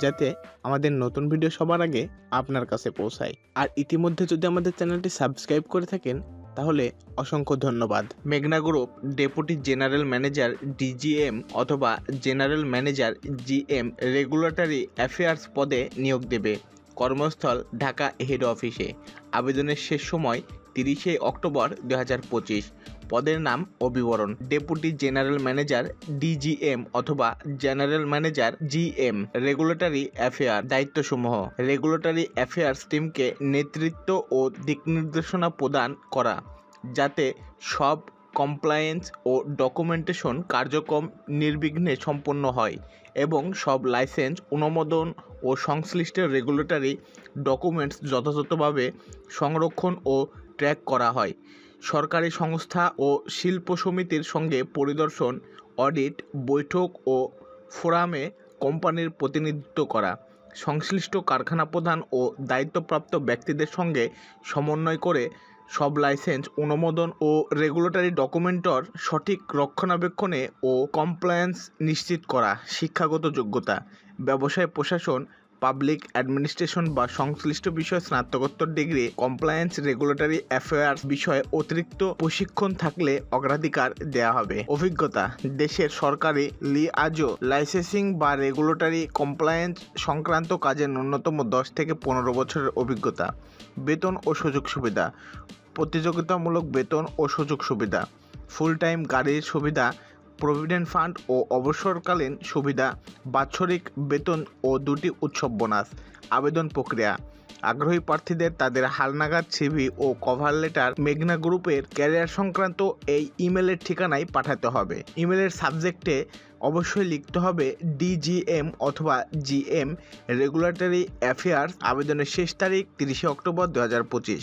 যাতে আমাদের নতুন ভিডিও সবার আগে আপনার কাছে পৌঁছায়। আর ইতিমধ্যে যদি আমাদের চ্যানেলটি সাবস্ক্রাইব করে থাকেন, তাহলে অসংখ্য ধন্যবাদ। মেঘনা group deputy general manager DGM অথবা general manager GM regulatory affairs পদে নিয়োগ দেবে। কর্মস্থল, ঢাকা হেড অফিসে আবেদনের শেষ সময় তিরিশে অক্টোবর দু হাজার পঁচিশ। পদের নাম ও বিবরণ ডেপুটি জেনারেল ম্যানেজার ডিজিএম অথবা general manager GM regulatory affair দায়িত্বসমূহ। Regulatory affairs টিমকে নেতৃত্ব ও দিক নির্দেশনা প্রদান করা, যাতে সব কমপ্লায়েন্স ও ডকুমেন্টেশন কার্যক্রম নির্বিঘ্নে সম্পন্ন হয় এবং সব লাইসেন্স অনুমোদন ও সংশ্লিষ্ট রেগুলেটরি ডকুমেন্টস যথাযথভাবে সংরক্ষণ ও ট্র্যাক করা হয়। সরকারি সংস্থা ও শিল্প সমিতির সঙ্গে পরিদর্শন, অডিট, বৈঠক ও ফোরামে কোম্পানির প্রতিনিধিত্ব করা। সংশ্লিষ্ট কারখানা প্রধান ও দায়িত্বপ্রাপ্ত ব্যক্তিদের সঙ্গে সমন্বয় করে সব লাইসেন্স, অনুমোদন ও রেগুলেটরি ডকুমেন্টর সঠিক রক্ষণাবেক্ষণে ও কমপ্লায়েন্স নিশ্চিত করা, শিক্ষাগত যোগ্যতা, ব্যবসায় প্রশাসন পাবলিক অ্যাডমিনিস্ট্রেশন বা সংশ্লিষ্ট বিষয়ে স্নাতকোত্তর ডিগ্রি কমপ্লায়েন্স রেগুলেটরি অ্যাফেয়ার্স বিষয়ে অতিরিক্ত প্রশিক্ষণ থাকলে অগ্রাধিকার দেওয়া হবে। অভিজ্ঞতা, দেশের সরকারি লি লিআজো লাইসেন্সিং বা রেগুলেটরি কমপ্লায়েন্স সংক্রান্ত কাজে ন্যূনতম দশ থেকে পনেরো বছরের অভিজ্ঞতা। বেতন ও সুযোগ সুবিধা, প্রতিযোগিতামূলক বেতন ও সুযোগ সুবিধা ফুল টাইম গাড়ির সুবিধা প্রভিডেন্ট ফান্ড ও অবসরকালীন সুবিধা, বাৎসরিক বেতন ও দুটি উৎসব বোনাস, আবেদন প্রক্রিয়া। আগ্রহী প্রার্থীদের তাদের হালনাগাদ সিভি ও কভার লেটার মেঘনা গ্রুপের ক্যারিয়ার সংক্রান্ত এই ইমেলের ঠিকানায় পাঠাতে হবে। ইমেলের সাবজেক্টে অবশ্যই লিখতে হবে ডিজিএম অথবা জিএম রেগুলেটরি অ্যাফেয়ার্স আবেদনের শেষ তারিখ তিরিশে অক্টোবর দু হাজার পঁচিশ।